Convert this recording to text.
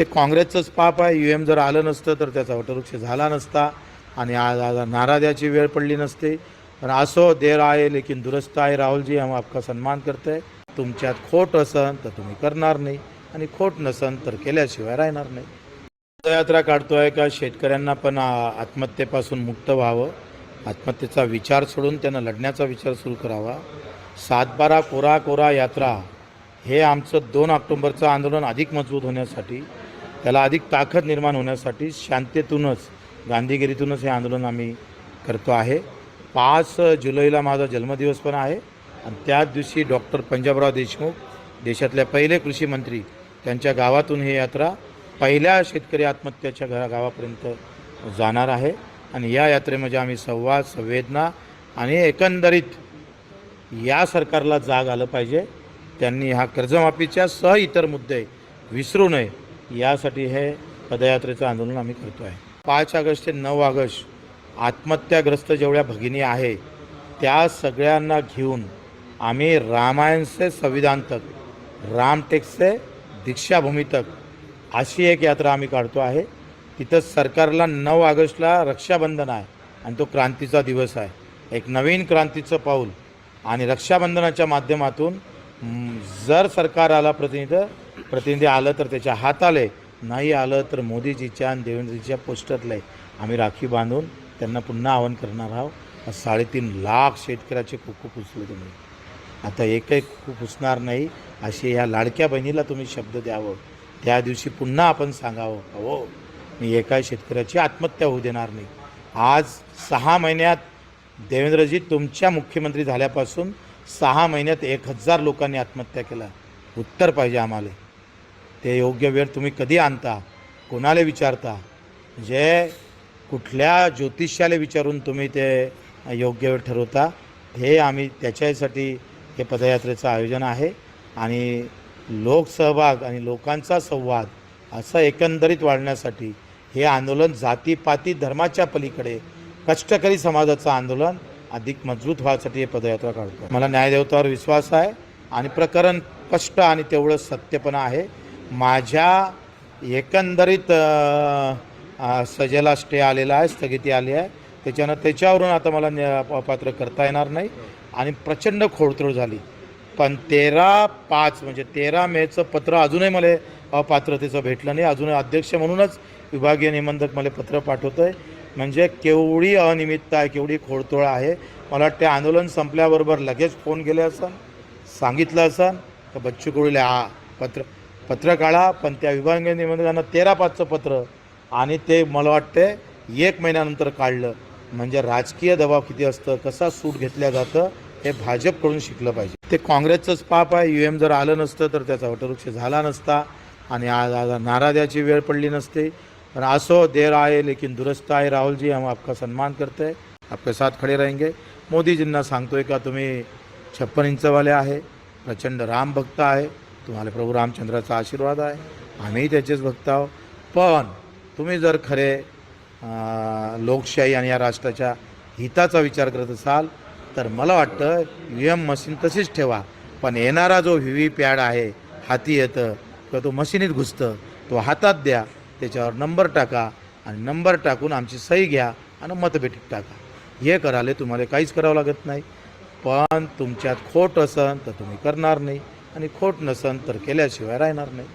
ते काँग्रेसचंच पाप आहे. यू एम जर आलं नसतं तर त्याचा वटवृक्ष झाला नसता आणि आज आज नाराद्याची वेळ पडली नसते. पण असो देर आहे लेकिन दुरुस्त आहे. राहुलजी हम आपका सन्मान करते. तुमच्यात खोट असन तर तुम्ही करणार नाही. आणि खोट नसन तर केल्याशिवाय राहणार नाही. पदयात्रा काढतोय का? शेतकऱ्यांना पण आत्महत्येपासून मुक्त व्हावं. आत्महत्येचा विचार सोडून त्यांना लढण्याचा विचार सुरू करावा. सातबारा कोरा कोरा यात्रा. हे आमचं दोन ऑक्टोंबरचं आंदोलन अधिक मजबूत होण्यासाठी त्याला अधिक ताकद निर्माण होण्यासाठी शांततेतूनच गांधीगिरीतूनच हे आंदोलन आम्ही करतो आहे. पाच जुलैला माझा जन्मदिवस पण आहे आणि त्याच दिवशी डॉक्टर पंजाबराव देशमुख देशातले पहिले कृषी मंत्री त्यांच्या गावातून ही यात्रा पहिल्या शेतकरी आत्महत्याच्या घरा गावापर्यंत जाणार आहे. आणि या यात्रेमध्ये आम्ही संवाद संवेदना आणि एकंदरीत या सरकारला जाग आलं पाहिजे. त्यांनी हा कर्जमाफीच्या सह इतर मुद्दे विसरू नये यासाठी हे पदयात्रेचं आंदोलन आम्ही करतो आहे. पाच ऑगस्ट ते नऊ ऑगस्ट आत्महत्याग्रस्त जेवढ्या भगिनी आहे त्या सगळ्यांना घेऊन आम्ही रामायण से संविधान तक रामटेक से दीक्षाभूमी तक अशी एक यात्रा आम्ही काढतो आहे. तिथं सरकारला नऊ ऑगस्टला रक्षाबंधन आहे आणि तो क्रांतीचा दिवस आहे. एक नवीन क्रांतीचं पाऊल आणि रक्षाबंधनाच्या माध्यमातून जर सरकार आला प्रतिनिधी प्रतिनिधी आलं तर त्याच्या हाताले. नाही आलं तर मोदीजीच्या आणि देवेंद्रजीच्या पोस्टरले. आम्ही राखी बांधून त्यांना पुन्हा आवाहन करणार आहोत. साडेतीन लाख शेतकऱ्याचे कुकू पुसले तुम्ही. आता एकही खूप पुसणार नाही असे ह्या लाडक्या बहिणीला तुम्ही शब्द द्यावं. त्या दिवशी पुन्हा आपण सांगावं हो? मी एका शेतकऱ्याची आत्महत्या होऊ देणार नाही. आज सहा महिन्यात देवेंद्रजी तुमच्या मुख्यमंत्री झाल्यापासून सहा महिन्यात एक हजार लोकांनी आत्महत्या केला. उत्तर पाहिजे आम्हाला. ते योग्य वेळ तुम्ही कधी आणता? कोणाला विचारता? म्हणजे कुठल्या ज्योतिष्याला विचारून तुम्ही ते योग्य वेळ ठरवता हे आम्ही त्याच्यासाठी हे पदयात्रेचं आयोजन आहे. आणि लोकसहभाग आणि लोकांचा संवाद असं एकंदरीत वाढण्यासाठी हे आंदोलन जातीपाती धर्माच्या पलीकडे कष्टकरी समाजाचं आंदोलन अधिक मजबूत व्हायसाठी हे पदयात्रा काढतो मला न्यायदेवतावर विश्वास आहे आणि प्रकरण स्पष्ट आणि तेवढं सत्य पण आहे. माझ्या एकंदरीत सजेला स्टे आलेला आहे स्थगिती आली आहे. त्याच्यानं त्याच्यावरून आता मला न्या- करता येणार नाही. आणि प्रचंड खोडतोड झाली. पण तेरा पाच म्हणजे तेरा मेचं पत्र अजूनही मला अपात्रतेचं भेटलं नाही. अजून अध्यक्ष म्हणूनच विभागीय निबंधक मला पत्र पाठवतं आहे म्हणजे केवढी अनियमितता आहे केवढी खोडतोळ आहे. मला वाटते आंदोलन संपल्याबरोबर लगेच फोन केले असन सांगितलं असन तर बच्चू कोळीला हा पत्र पत्र काढा पण त्या विभागीय निबंधकांना तेरा पाचचं पत्र. आणि ते मला वाटते एक महिन्यानंतर काढलं. म्हणजे राजकीय दबाव किती असतं कसा सूट घेतल्या जातं हे भाजपकडून शिकलं पाहिजे. ते काँग्रेसचंच पाप आहे यू एम जर आलं नसतं तर त्याचा वटवृक्ष झाला नसता. आणि आज आज नाराद्याची वेळ पडली नसते. पण असो देर आहे लेकिन दुरुस्त आहे राहुलजी हम आपका सन्मान करते हैं। आपके साथ खडे रहेंगे। मोदीजींना सांगतोय का तुम्ही छप्पन इंचवाले आहे। प्रचंड राम भक्त आहे। तुम्हाला प्रभू रामचंद्राचा आशीर्वाद आहे। आम्ही त्याचेच भक्त आहोत। पण तुम्ही जर खरे लोकशाही आणि या राष्ट्राच्या हिताचा विचार करत असाल तर मला वाटतं यू एम मशीन तशीच ठेवा. पण येणारा जो व्ही व्ही पॅड आहे हाती येतं किंवा तो मशीनीत घुसतं तो हातात द्या. त्याच्यावर नंबर टाका आणि नंबर टाकून आमची सही घ्या आणि मतपेटीत टाका. हे करायला तुम्हाला काहीच करावं लागत नाही. पण तुमच्यात खोट असन तर तुम्ही करणार नाही आणि खोट नसन तर केल्याशिवाय राहणार नाही.